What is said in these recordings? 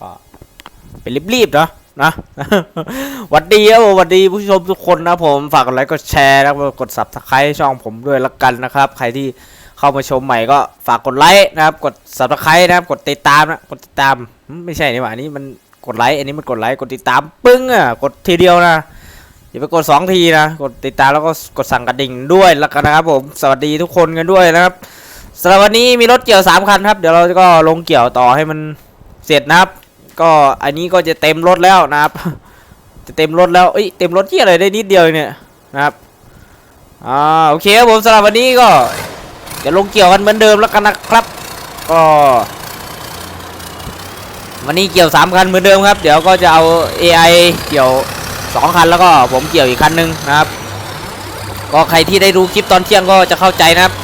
ก็เป็นรีบๆเนาะนะหวัดดีครับผมหวัดดีผู้ชมทุกคนนะผมฝากกดไลค์กดแชร์แล้วก็กด subscribe ช่องผมด้วยละกันนะครับ ใครที่เข้ามาชมใหม่ก็ฝากกดไลค์นะครับกด subscribe นะครับ กดติดตามนะกดติดตาม ไม่ใช่นี่หว่าอันนี้มันกดไลค์อันนี้มันกดไลค์กดติดตามปึ้งอะกดทีเดียวนะอย่าไปกดสองทีนะ กดติดตามแล้วก็กดสั่งกระดิ่งด้วยละกันนะครับผม สวัสดีทุกคนกันด้วยนะครับ สำหรับวันนี้มีรถเกี่ยวสามคันครับ เดี๋ยวเราก็ลงเกี่ยวต่อให้มันเสร็จนะครับ ก็อันนี้ก็จะเต็มรถแล้วนะครับ จะเต็มรถแล้วเอ้ยเต็มรถที่อะไรได้นิดเดียวเนี่ยนะครับอ่าโอเคครับผมสำหรับวันนี้ก็จะลงเกี่ยวกันเหมือนเดิมแล้วกันนะครับ ก็วันนี้เกี่ยวสามคันเหมือนเดิมครับ เดี๋ยวก็จะเอา AI เกี่ยวสองคันแล้วก็ผมเกี่ยวอีกคันหนึงนะครับ ก็ใครที่ได้ดูคลิปตอนเที่ยงก็จะเข้าใจนะครับ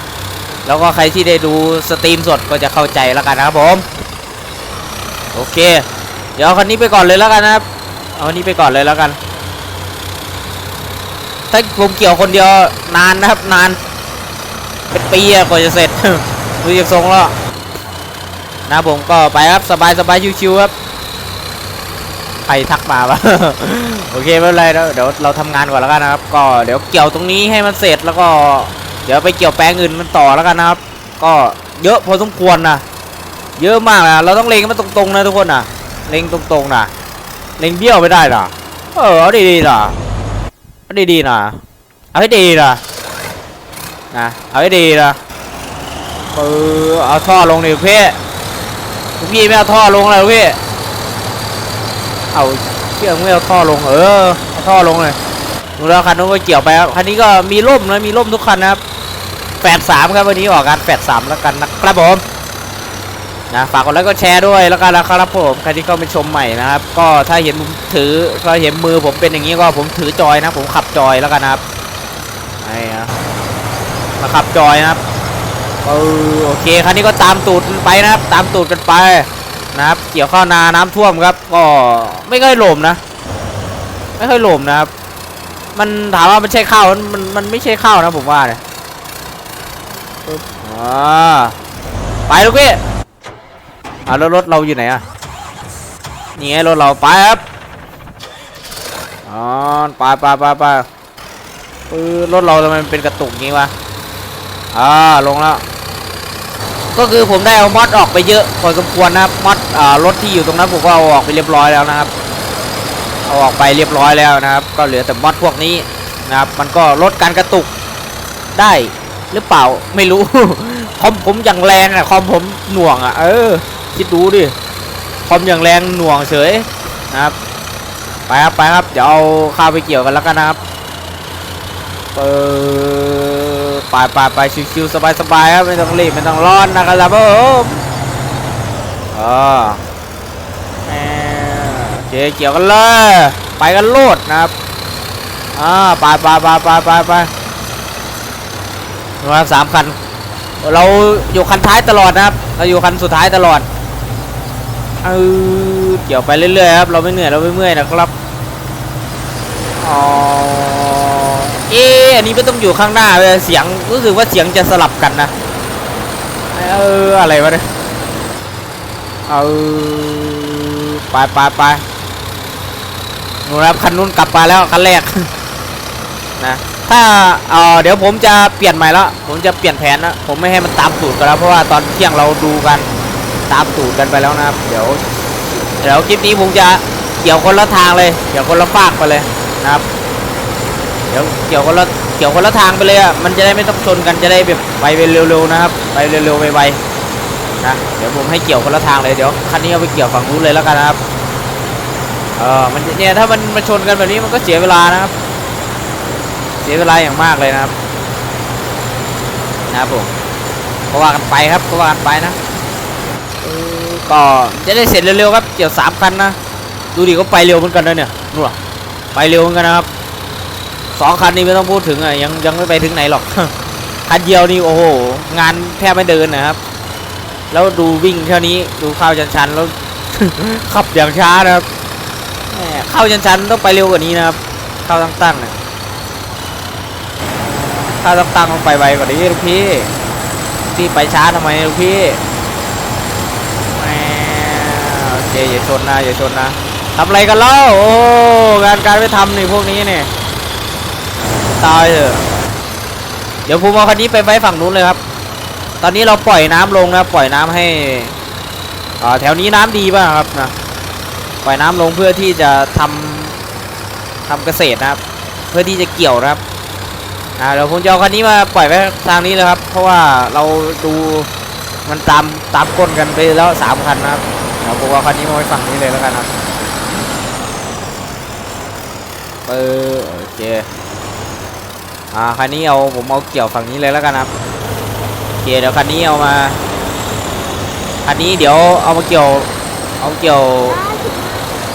แล้วก็ใครที่ได้ดูสตรีมสดก็จะเข้าใจแล้วกันนะครับผม โอเค เดี๋ยวคันนี้ไปก่อนเลยแล้วกันนะครับ เอาคันนี้ไปก่อนเลยแล้วกัน ถ้าผมเกี่ยวคนเดียวนานนะครับนาน เป็นปีอะกว่าจะเสร็จดูจากทรงแล้วนะผมก็ไปครับสบายสบายชิวๆครับใครทักมาปะโอเคไม่เป็นไรแล้วเดี๋ยวเราทำงานก่อนแล้วกันนะครับ ก็เดี๋ยวเกี่ยวตรงนี้ให้มันเสร็จแล้วก็ ดี๋ยวไปเกี่ยวแปลงอื่นมันต่อแล้วกันนะครับ ก็เยอะพอสมควรนะเยอะมากนะเราต้องเล็งมันตรงๆนะทุกคนนะเล็งตรงๆนะเล็งเบี้ยวไม่ได้นะเออดีๆนะดีๆนะเอาให้ดีนะนะเอาให้ดีนะเออเอาท่อลงดิพี่ลูกพี่ไม่เอาท่อลงเลยพี่เอาเชื่อไม่เอาท่อลงเออเอาท่อลงเลยดูแล้วคันนู้นก็เกี่ยวไปครับคันนี้ก็มีร่มนะมีร่มทุกคันนะครับ แปดสามครับวันนี้ออกกันแปดสามแล้วกันนะครับผมนะฝากกดไลค์กดแชร์ด้วยแล้วกันนะครับผมใครที่เข้ามาชมใหม่นะครับก็ถ้าเห็นผมถือก็เห็นมือผมเป็นอย่างนี้ก็ผมถือจอยนะผมขับจอยแล้วกันนะครับไอ้นะมาขับจอยนะครับเออโอเคคันนี้ก็ตามตูดไปนะครับ ตามตูดกันไปนะครับ เกี่ยวข้าวนาน้ำท่วมครับ ก็ไม่ค่อยหล่มนะ ไม่ค่อยหล่มนะครับ มันถามว่ามันใช่ข้าวมันมันไม่ใช่ข้าวนะผมว่าเนี่ย อ่าไปลูกพี่อะแล้วรถเราอยู่ไหนอะนี่ไงรถเราไปครับอ๋อไปไปไปไปเออรถเราทำไมมันเป็นกระตุกงี้วะอ่าลงแล้ว ก็คือผมได้เอามอดออกไปเยอะพอสมควรนะครับมอดอ่ารถที่อยู่ตรงนั้นผมก็เอาออกไปเรียบร้อยแล้วนะครับเอาออกไปเรียบร้อยแล้วนะครับ ก็เหลือแต่มอดพวกนี้นะครับ มันก็ลดการกระตุกได้ หรือเปล่าไม่รู้ คอมผมอย่างแรงอะคอมผมหน่วงอะเออ คิดดูดิคอมอย่างแรงหน่วงเฉยนะครับ ไปครับไปครับเดี๋ยวเอาข้าวไปเกี่ยวกันแล้วกันนะครับเออไปไปไปชิวๆสบายๆครับไม่ต้องรีบไม่ต้องร้อนนะครับผมเออแหมโอเคเกี่ยวกันเลย ไปกันโลดนะครับอ่าไปไปไปไปไปไป มาสามคัน เราอยู่คันท้ายตลอดนะครับ เราอยู่คันสุดท้ายตลอดเออเกี่ยวไปเรื่อยๆครับ เราไม่เหนื่อยเราไม่เมื่อยนะครับอ๋อเอ๊ะอันนี้ไม่ต้องอยู่ข้างหน้าเลยเสียงรู้สึกว่าเสียงจะสลับกันนะเอออะไรวะเนี่ยเออไปไปไปนูครับคันนู้นกลับมาแล้วคันแรกนะ ถ้าเออเดี๋ยวผมจะเปลี่ยนใหม่แล้วผมจะเปลี่ยนแผนนะผมไม่ให้มันตามสูตรกันแล้วเพราะว่าตอนเที่ยงเราดูกันตามสูตรกันไปแล้วนะครับ เดี๋ยวเดี๋ยวคลิปนี้ผมจะเกี่ยวคนละทางเลยเกี่ยวคนละฝากไปเลยนะครับ เดี๋ยวเกี่ยวคนละเกี่ยวคนละทางไปเลยอะมันจะได้ไม่ต้องชนกันจะได้แบบไปเร็วๆนะครับ ไปเร็วๆไวๆนะเดี๋ยวผมให้เกี่ยวคนละทางเลยเดี๋ยวคันนี้เอาไปเกี่ยวฝั่งนู้นเลยแล้วกันนะครับเออมันเนี่ยถ้ามันมาชนกันแบบนี้มันก็เสียเวลานะครับ สียเวลาอย่างมากเลยนะครับ นะครับผมก็ว่ากันไปครับก็ว่ากันไปนะก็จะได้เสร็จเร็วๆครับเกี่ยวสามคันนะดูดิก็ไปเร็วเหมือนกันนะเนี่ยนู่นไปเร็วเหมือนกันนะครับสองคันนี้ไม่ต้องพูดถึงอะยังยังไม่ไปถึงไหนหรอกคันเดียวนี่โอ้โหงานแทบไม่เดินนะครับ แล้วดูวิ่งเท่านี้ดูเข้าชันๆแล้วขับอย่างช้านะครับเข้าชันๆต้องไปเร็วกว่านี้นะครับ เข้าตั้งๆเนี่ย ข้าตั้งๆต้องไปไวกว่านี้ลูกพี่ที่ไปช้าทำไมลูกพี่แหมเคอย่าชนนะอย่าชนนะทำอะไรกันเล่าโอ้งานการไม่ทำนี่พวกนี้เนี่ยตายเถอะเดี๋ยวผมเอาคันนี้ไปไว้ฝั่งนู้นเลยครับ ตอนนี้เราปล่อยน้ำลงนะปล่อยน้ำให้อ่าแถวนี้น้ำดีป่ะครับนะปล่อยน้ำลงเพื่อที่จะทำทำเกษตรนะครับ เพื่อที่จะเกี่ยวนะครับ อ่าเดี๋ยวผมจะเอาคันนี้มาปล่อยไว้ทางนี้เลยครับ เพราะว่าเราดูมันตามตามก้นกันไปแล้วสามคันนะครับเดี๋ยวผมเอาคันนี้มาไว้ฝั่งนี้เลยแล้วกันครับเออโอเคอ่าคันนี้เอาผมเอาเกี่ยวฝั่งนี้เลยแล้วกันครับโอเคเดี๋ยวคันนี้เอามาคันนี้เดี๋ยวเอามาเกี่ยวเอาเกี่ยว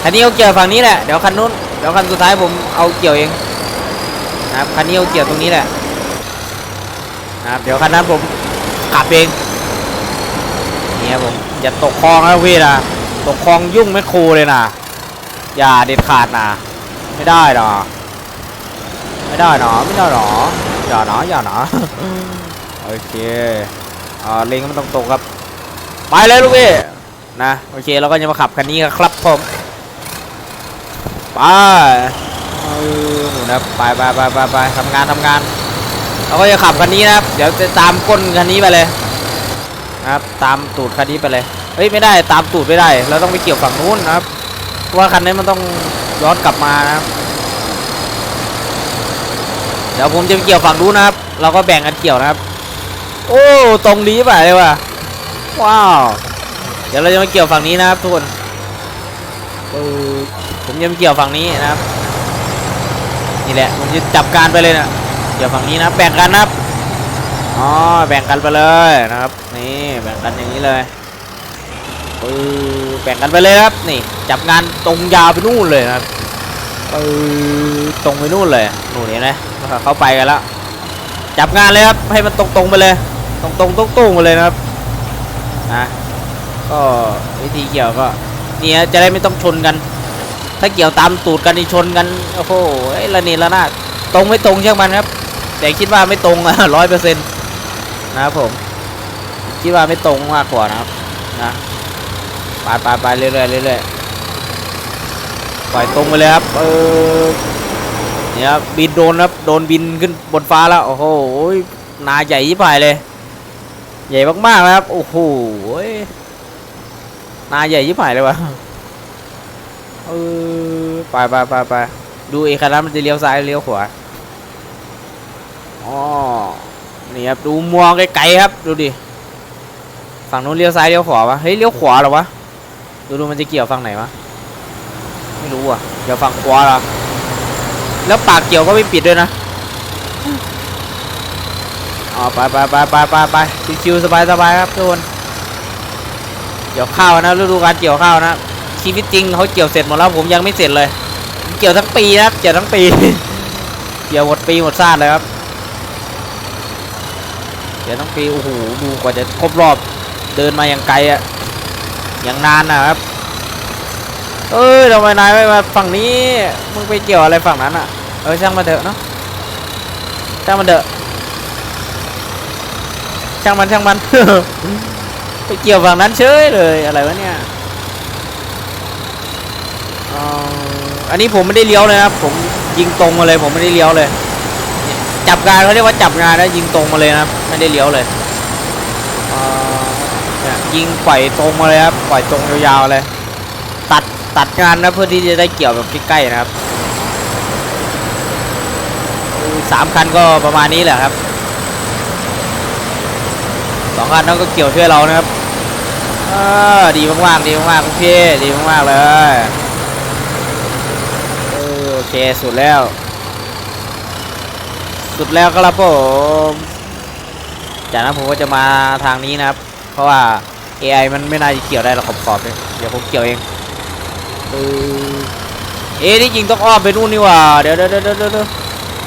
คันนี้เอาเกี่ยวฝั่งนี้แหละเดี๋ยวคันนู้นเดี๋ยวคันสุดท้ายผมเอาเกี่ยวเอง นะครับคันนี้เอาเกี่ยวตรงนี้แหละนะครับเดี๋ยวคันนั้นผมขับเองนี่ครับผมอย่าตกคลองนะพี่นะตกคลองยุ่งไม่ครูเลยนะอย่าเด็ดขาดนะไม่ได้หรอไม่ได้หรอไม่ได้หรออย่าหนออย่าหนอโอเคอ่าเลงมันตรงๆครับ ไปเลยลูกพี่นะโอเคเราก็จะมาขับคันนี้กันครับผมไป เออหนูนะไปไปไปไปไปทำงานทำงานเราก็จะขับคันนี้นะครับ เดี๋ยวจะตามก้นคันนี้ไปเลยนะครับ ตามตูดคันนี้ไปเลยเฮ้ยไม่ได้ตามตูดไม่ได้ เราต้องไปเกี่ยวฝั่งนู้นนะครับเพราะว่าคันนี้มันต้องย้อนกลับมานะครับเดี๋ยวผมจะไปเกี่ยวฝั่งนู้นนะครับ เราก็แบ่งกันเกี่ยวนะครับ โอ้ตรงนี้ไปเลยว่ะว้าวเดี๋ยวเราจะมาเกี่ยวฝั่งนี้นะครับทุกคนเออผมจะมาเกี่ยวฝั่งนี้นะครับ นี่แหละผมจะจับการไปเลยนะเกี่ยวฝั่งนี้นะแบ่งกันนะครับอ๋อแบ่งกันไปเลยนะครับ นี่แบ่งกันอย่างนี้เลยเออแบ่งกันไปเลยครับนี่ จับงานตรงยาวไปนู่นเลยครับเออตรงไปนู่นเลยนู่นเห็นไหมเขาไปกันแล้วจับงานเลยครับให้มันตรงๆไปเลย ตรงๆตรงๆไปเลยนะครับนะก็วิธีเกี่ยวก็เนี่ยจะได้ไม่ต้องชนกัน ถ้าเกี่ยวตามตูดกันนี่ชนกัน โอ้โหไอ้ยระเนระนาดตรงไม่ตรงช่างมันครับ แต่คิดว่าไม่ตรงอะร้อยเปอร์เซ็นต์นะครับผม คิดว่าไม่ตรงมากกว่านะครับ นะไปไปไปเรื่อยๆเรื่อยๆปล่อยตรงไปเลยครับ เออเนี่ยครับบินโดนครับ โดนบินขึ้นบนฟ้าแล้ว โอ้โหนาใหญ่ยิ่งไปเลย ใหญ่มากๆนะครับ โอ้โหนาใหญ่ยิ่งไปเลยวะ เออไปไปไปไปดูเอกคันนั้นมันจะเลี้ยวซ้ายเลี้ยวขวาอ๋อนี่ครับดูมองไกลๆครับ ดูดิฝั่งนู้นเลี้ยวซ้ายเลี้ยวขวาวะเฮ้ยเลี้ยวขวาเหรอวะดูดูมันจะเกี่ยวฝั่งไหนวะไม่รู้อะเกี่ยวฝั่งขวาหรอแล้วปากเกี่ยวก็ไม่ปิดด้วยนะอ๋อไปไปไปไปไปไปชิวๆสบายสบายครับทุกคนเกี่ยวข้าวนะฤดูการเกี่ยวข้าวนะ ชีวิตจริงเขาเกี่ยวเสร็จหมดแล้วผมยังไม่เสร็จเลย เกี่ยวทั้งปีนะครับเกี่ยวทั้งปี เกี่ยวหมดปีหมดชาติเลยครับเกี่ยวทั้งปีโอ้โหดูกว่าจะครบรอบเดินมาอย่างไกลอะอย่างนานนะครับเอ้ยทำไมนายไม่มาฝั่งนี้มึงไปเกี่ยวอะไรฝั่งนั้นอะเออช่างมันเถอะเนาะช่างมันเถอะช่างมันช่างมันไปเกี่ยวฝั่งนั้นเฉยเลยอะไรวะเนี่ย อันนี้ผมไม่ได้เลี้ยวเลยครับผมยิงตรงมาเลย ผมไม่ได้เลี้ยวเลย จับงานเขาเรียกว่าจับงานแล้วยิงตรงมาเลยครับไม่ได้เลี้ยวเลยยิงปล่อยตรงมาเลยครับปล่อยตรงยาวๆเลย ตัดตัดงานนะเพื่อที่จะได้เกี่ยวแบบใกล้ๆนะครับสามคันก็ประมาณนี้แหละครับสองคันนั้นก็เกี่ยวช่วยเรานะครับดีมากๆดีมากๆโอเคดีมากๆเลย เคสุดแล้ว สุดแล้วครับผมจากนั้นผมก็จะมาทางนี้นะครับ เพราะว่า AI มันไม่น่าจะเกี่ยวได้หรอกขอบๆเลยเดี๋ยวผมเกี่ยวเองเออเอ๊ะที่จริงต้องอ้อมไปนู่นนี่ว่าเดี๋ยวเดี๋ยวเดี๋ยวเดี๋ยวเดี๋ยว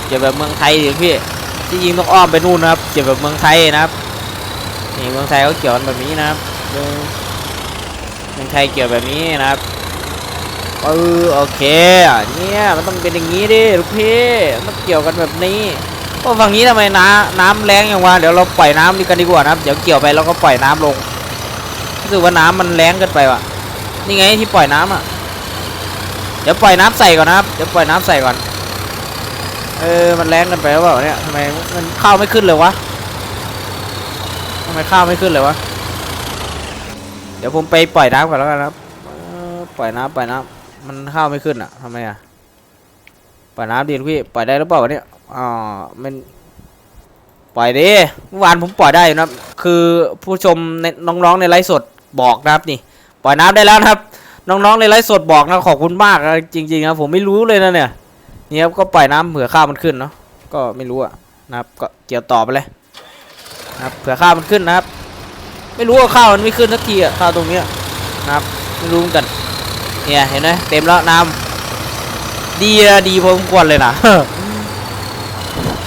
เกี่ยวแบบเมืองไทยดิพี่ที่จริงต้องอ้อมไปนู่นนะครับเกี่ยวแบบเมืองไทยนะครับนี่เมืองไทยเขาเกี่ยวแบบนี้นะครับเมืองไทยเกี่ยวแบบนี้นะครับ เออโอเคเนี่ยมันต้องเป็นอย่างนี้ดิลูกพี่มันเกี่ยวกันแบบนี้โอ้ฝั่งนี้ทำไมน้ำน้ำแรงอย่างวะเดี๋ยวเราปล่อยน้ำดีกันดีกว่านะเดี๋ยวเกี่ยวไปแล้วก็ปล่อยน้ำลงรู้สึกว่าน้ำมันแรงเกินไปว่ะนี่ไงที่ปล่อยน้ำอะเดี๋ยวปล่อยน้ำใส่ก่อนนะครับเดี๋ยวปล่อยน้ำใส่ก่อนเออมันแรงกันไปหรือเปล่าเนี่ยทำไมมันข้าวไม่ขึ้นเลยวะทำไมข้าวไม่ขึ้นเลยวะเดี๋ยวผมไปปล่อยน้ำก่อนแล้วกันนะครับปล่อยน้ำปล่อยน้ำ มันข้าวไม่ขึ้นอะทำไมอะปล่อยน้ำดีพี่ปล่อยได้หรือเปล่าวะเนี่ยอ๋อมันปล่อยดิเมื่อวานผมปล่อยได้อยู่นะครับ คือผู้ชมในน้องๆในไลฟ์สดบอกนะครับนี่ ปล่อยน้ำได้แล้วนะครับ น้องๆในไลฟ์สดบอกนะขอบคุณมากจริงๆครับผมไม่รู้เลยนะเนี่ยนี่ครับก็ปล่อยน้ำเผื่อข้าวมันขึ้นเนาะก็ไม่รู้อะนะครับก็เกี่ยวต่อไปเลยนะครับเผื่อข้าวมันขึ้นนะครับ ไม่รู้ว่าข้าวมันไม่ขึ้นสักทีอะข้าวตรงเนี้ยนะครับไม่รู้เหมือนกัน เนี่ยเห็นไหมเต็มแล้วน้ำดีนะดีพอสมควรเลยนะ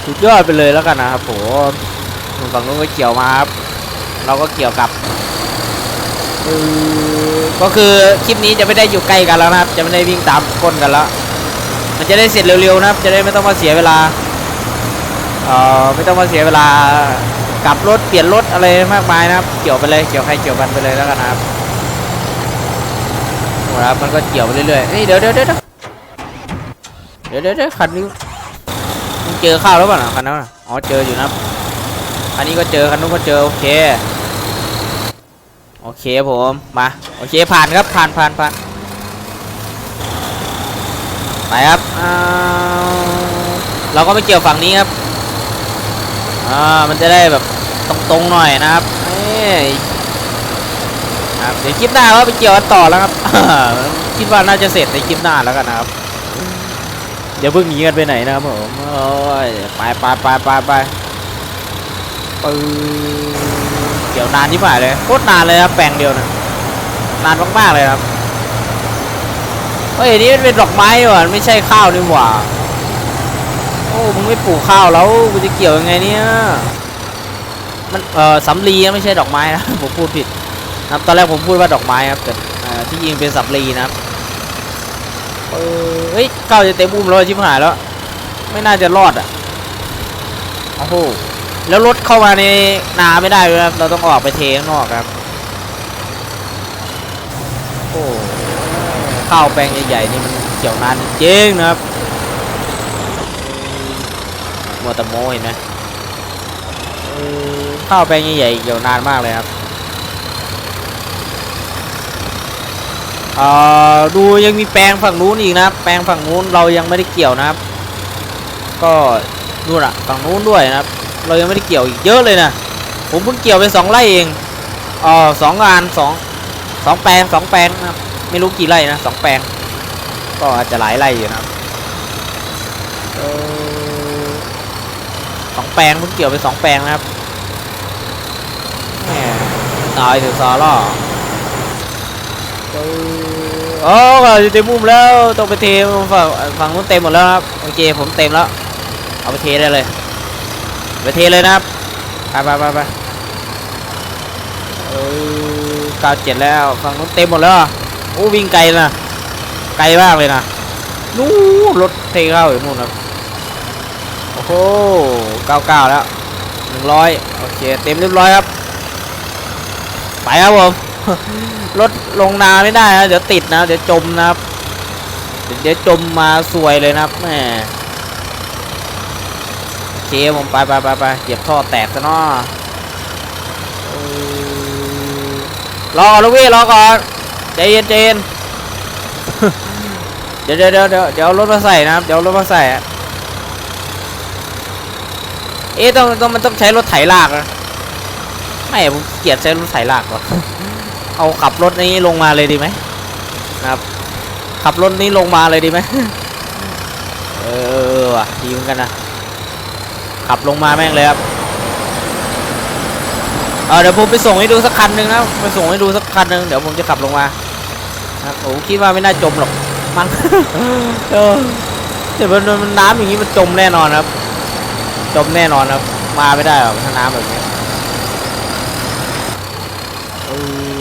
สุดยอดไปเลยแล้วกันนะครับผมฝั่งนู้นก็เกี่ยวมาครับเราก็เกี่ยวกับก็คือคลิปนี้จะไม่ได้อยู่ใกล้กันแล้วนะครับ จะไม่ได้วิ่งตามก้นกันแล้วมันจะได้เสร็จเร็วๆนะครับ จะได้ไม่ต้องมาเสียเวลาเอ่อไม่ต้องมาเสียเวลากลับรถเปลี่ยนรถอะไรมากมายนะครับ เกี่ยวไปเลยเกี่ยวใครเกี่ยวกันไปเลยแล้วกันนะครับ ครับมันก็เกี่ยวไปเรื่อยๆเฮ้เดี๋ยวเดี๋ยวเดี๋ยวเดี๋ยวเดี๋ยวเดี๋ยวคันนี้มึงเจอข้าวแล้วเปล่าน่ะคันนั้นะอ๋อเจออยู่นะครันนี้ก็เจอคันนู้นก็เจอโอเคโอเคผมมาโอเคผ่านครับผ่านผ่านผ่านไปครับเราก็ไม่เกี่ยวฝั่งนี้ครับอ่ามันจะได้แบบตรงๆหน่อยนะครับเอ้ ครับเดี๋ยวคลิปหน้าว่าไปเกี่ยวกันต่อแล้วครับคิดว่าน่าจะเสร็จในคลิปหน้าแล้วกันนะครับเดี๋ยวเพิ่งหนีกันไปไหนนะครับผมโอ้ยไปไปไปไปไปปืเดี๋ยวนานที่ผ่านเลยโคตรนานเลยครับแปลงเดียวนะนานมากๆเลยครับเฮ้ยนี่มันเป็นดอกไม้ว่ะไม่ใช่ข้าวนี่หว่าโอ้มึงไม่ปลูกข้าวแล้วกูจะเกี่ยวยังไงเนี่ยมันเอ่อสำลีไม่ใช่ดอกไม้นะผมพูดผิด ครับตอนแรกผมพูดว่าดอกไม้ครับแต่เอ่อที่จริงเป็นสำลีนะครับเออเฮ้ยข้าวจะเต็มอุ้มแล้วชิบหายแล้ว ไม่น่าจะรอดอะโอ้โหแล้วรถเข้ามาในนาไม่ได้เลยครับเราต้องออกไปเทข้างนอกครับโอ้ข้าวแปลงใหญ่ๆนี่มันเกี่ยวนานจริงๆนะครับมัวแต่โมเห็นไหมเออข้าวแปลงใหญ่ๆเกี่ยวนานมากเลยครับ เอ่อดูยังมีแปลงฝั่งนู้นอีกนะครับแปลงฝั่งนู้นเรายังไม่ได้เกี่ยวนะครับ ก็นู่นอะฝั่งนู้นด้วยนะครับ เรายังไม่ได้เกี่ยวอีกเยอะเลยนะผมเพิ่งเกี่ยวไปสองไร่เองอ๋อสองงานสองสองแปลงสองแปลงนะครับไม่รู้กี่ไร่นะสองแปลง ก็อาจจะหลายไร่อยู่นะครับสองแปลงเพิ่งเกี่ยวไปสองแปลงนะครับแหมตายถึงซอล่อเอ โอ้ยเต็มมุมแล้วต้องไปเทฝั่งฝั่งนู้นเต็มหมดแล้วครับโอเคผมเต็มแล้ว เอาไปเทได้เลย ไปเทเลยนะครับไปไปไปไปเออเก้าเจ็ดแล้วฝั่งนู้นเต็มหมดแล้วโอ้วิ่งไกลนะไกลมากเลยนะนู้รถเทเข้าอยู่นู่นนะโอ้โหเก้าเก้าแล้วหนึ่งร้อยโอเคเต็มเรียบร้อยครับ ไปครับผม รถลงนาไม่ได้นะเดี๋ยวติดนะเดี๋ยวจมนะครับ เดี๋ยวจมมาสวยเลยนะครับแหมโอเคผมไปไปไปไปเก็บท่อแตกซะเนาะเออรอลูกพี่รอก่อนใจเย็นใจเย็นเดี๋ยวเดี๋ยวเดี๋ยวเดี๋ยวรถมาใส่นะครับเดี๋ยวรถมาใส่เอ๊ะต้องต้องมันต้องใช้รถไถลากนะไม่ผมเกลียดใช้รถไถลากว่ะ เอาขับรถนี้ลงมาเลยดีไหมนะครับ ขับรถนี้ลงมาเลยดีไหมเออว่ะดีเหมือนกันนะขับลงมาแม่งเลยครับเออเดี๋ยวผมไปส่งให้ดูสักคันหนึ่งนะไปส่งให้ดูสักคันหนึ่งเดี๋ยวผมจะขับลงมาครับผมคิดว่าไม่น่าจมหรอกมั้งเออเดี๋ยวมันมันน้ำอย่างนี้มันจมแน่นอนครับ จมแน่นอนครับ มาไม่ได้หรอกถ้าน้ำแบบนี้เออ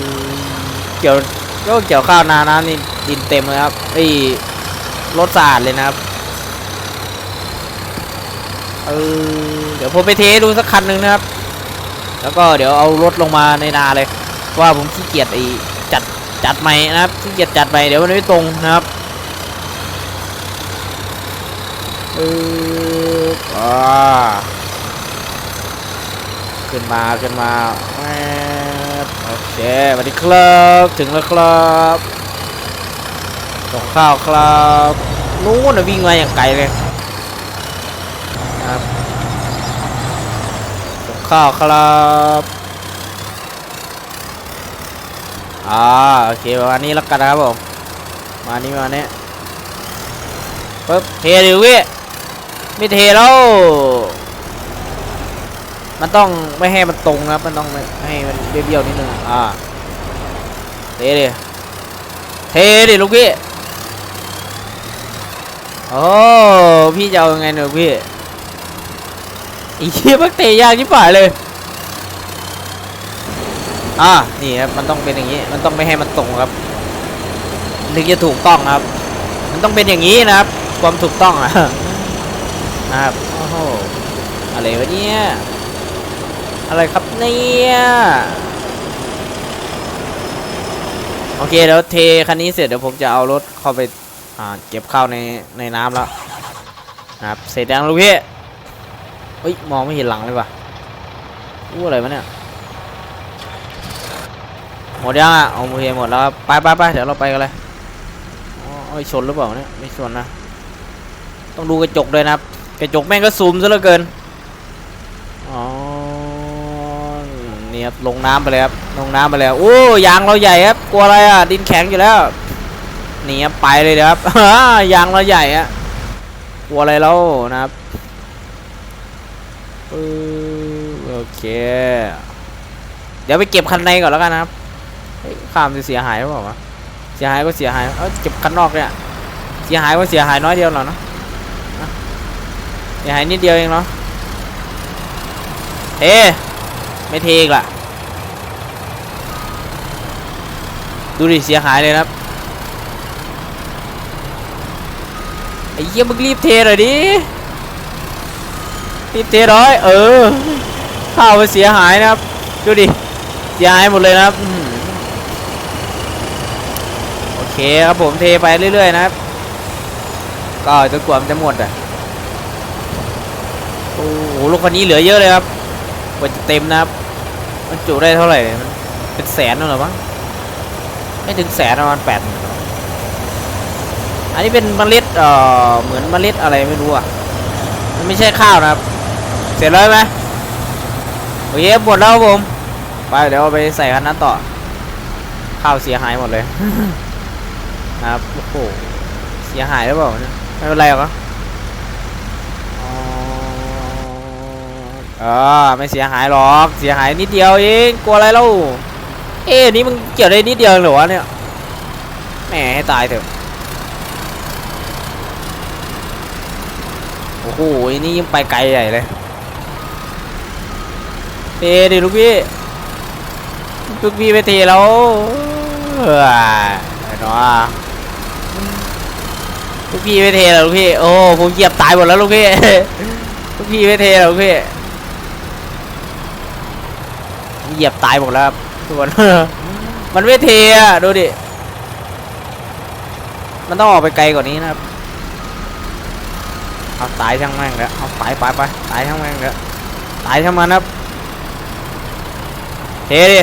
เกี่ยวก็เกี่ยวข้าวนาน้ำนี่ดินเต็มเลยครับไอ้รถสะอาดเลยนะครับเออเดี๋ยวผมไปเทดูสักคันหนึ่งนะครับ แล้วก็เดี๋ยวเอารถลงมาในนาเลย ว่าผมขี้เกียจไอ้จัดจัดใหม่นะครับขี้เกียจจัดใหม่เดี๋ยวมันไม่ตรงนะครับเอออ่าขึ้นมาขึ้นมาแว๊บโอ เคสวัสดีครับ ถึงแล้วครับส่งข้าวครับนู้นนะวิ่งมาอย่างไกลเลยครับส่งข้าวครับอ่าโอเคประมาณนี้แล้วกันนะครับผมมานี้มาเนี้ยปึ๊บเทดิวิไม่เทแล้ว มันต้องไม่ให้มันตรงนะครับมันต้องให้มันเบี้ยวๆนิดนึงอ่าเทดิเทดิลูกพี่โอ้พี่จะเอายังไงเนี่ยลูพี่อีเหี้ยมันเตะยากชิบหายเลยอ่านี่ครับมันต้องเป็นอย่างนี้มันต้องไม่ให้มันตรงครับถึงจะถูกต้องครับ มันต้องเป็นอย่างนี้นะครับความถูกต้องอะนะครับโอ้โหอะไรวะเนี่ย อะไรครับเนี่ยโอเคเดี๋ยวเทคันนี้เสร็จเดี๋ยวผมจะเอารถเข้าไปอ่าเก็บข้าวในในน้ำแล้วนะครับเสร็จยังลูกพี่เฮ้ยมองไม่เห็นหลังเลยว่ะอู้อะไรวะเนี่ยหมดยังอะโอเคหมดแล้วครับไปไปไปเดี๋ยวเราไปกันเลยอ๋อเอ้ยชนหรือเปล่าเนี่ยไม่ชนนะต้องดูกระจกด้วยนะครับกระจกแม่งก็ซูมซะเหลือเกินอ๋อ นี่ครับลงน้ำไปเลยครับลงน้ำไปแล้วโอ้ยางเราใหญ่ครับกลัวอะไรอะดินแข็งอยู่แล้วนี่ครับไปเลยนะครับยางเราใหญ่อะกลัวอะไรแล้วนะครับโอเค เดี๋ยวไปเก็บคันในก่อนแล้วกันนะครับข้ามจะเสียหายหรือเปล่าวะเสียหายก็เสียหายเออเก็บคันนอกเนี่ยเสียหายก็เสียหายน้อยเดียวหรอเนาะอะเสียหายนิดเดียวเองเนาะเท ไม่เทกล่ะ ดูดิเสียหายเลยครับไอ้เหี้ยมึงรีบเทหน่อยดิรีบเทร้อยเออข้าวมันเสียหายนะครับ ดูดิเสียหายหมดเลยนะครับโอเคครับผมเทไปเรื่อยๆนะครับ ก็จนกว่ามันจะหมดอะโอ้โหลูกคนนี้เหลือเยอะเลยครับกว่าจะเต็มนะครับ จุได้เท่าไหร่เนี่ยมันเป็นแสนนั่นหรอมั้งไม่ถึงแสนประมาณแปดหมื่นอันนี้เป็นเมล็ดเอ่อเหมือนเมล็ดอะไรไม่รู้อะมันไม่ใช่ข้าวนะครับ เสร็จแล้วไหมโอเคหมดแล้วผมไปเดี๋ยวไปใส่คันนั้นต่อ ข้าวเสียหายหมดเลยนะครับโอ้โหเสียหายหรือเปล่าไม่เป็นไรหรอก อ๋อ เออไม่เสียหายหรอกเสียหายนิดเดียวเองกลัวอะไรเล่าเอ๊นี่มึงเกี่ยวได้นิดเดียวเหรอวะเนี่ยแหมให้ตายเถอะโอ้โหนี่ยิ่งไปไกลใหญ่เลยเทดิลูกพี่ลูกพี่ไปเทแล้วเออไอ้หนอลูกพี่ไปเทแล้วลูกพี่โอ้ผมเหยียบตายหมดแล้วลูกพี่ลูกพี่ไม่เทหรอกลูกพี่ เหยียบตายหมดแล้วครับทุกคนมันไม่เทอะดูดิ มันต้องออกไปไกลกว่านี้นะครับ เอาตายช่างแม่งแล้วเอาไปไปไปตายช่างแม่งแล้วตายช่างมันครับ เทดิ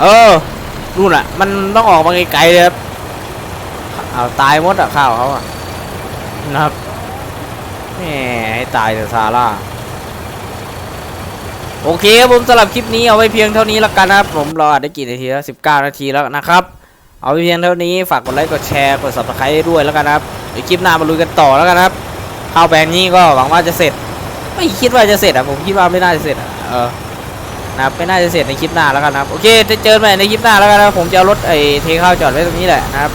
เออนู่นอะ มันต้องออกมาไกลๆเลยครับ เอาตายหมดอะข้าวเขาอะนะครับแหมให้ตายเถอะซาร่า โอเคครับผมสำหรับคลิปนี้เอาไว้เพียงเท่านี้แล้วกันนะครับผมราอัดได้กี่นาทีแล้ว19นาทีแล้วนะครับ เอาไว้เพียงเท่านี้ฝากกดไลค์กดแชร์กด subscribe ด้วยแล้วกันนะครับเดี๋ยวคลิปหน้ามาลุยกันต่อแล้วกันนะครับข้าวแบงนี้ก็หวังว่าจะเสร็จ ไม่คิดว่าจะเสร็จอะผมคิดว่าไม่น่าจะเสร็จอะเออนะครับไม่น่าจะเสร็จในคลิปหน้าแล้วกันนะครับโอเคจะเจอใหม่ในคลิปหน้าแล้วกันนะผมจะเอารถไอ้เทข้าวจอดไว้ตรงนี้แหละนะครับ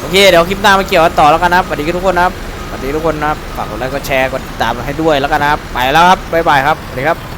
โอเคเดี๋ยวคลิปหน้ามาเกี่ยวกันต่อแล้วกันนะครับสวัสดีทุกคนนะครับ สวัสดีทุกคนนะครับ ฝากกดไลค์ กดแชร์ กดติดตามให้ด้วยแล้วกันนะครับ ไปแล้วครับ บ๊ายบายครับ สวัสดีครับ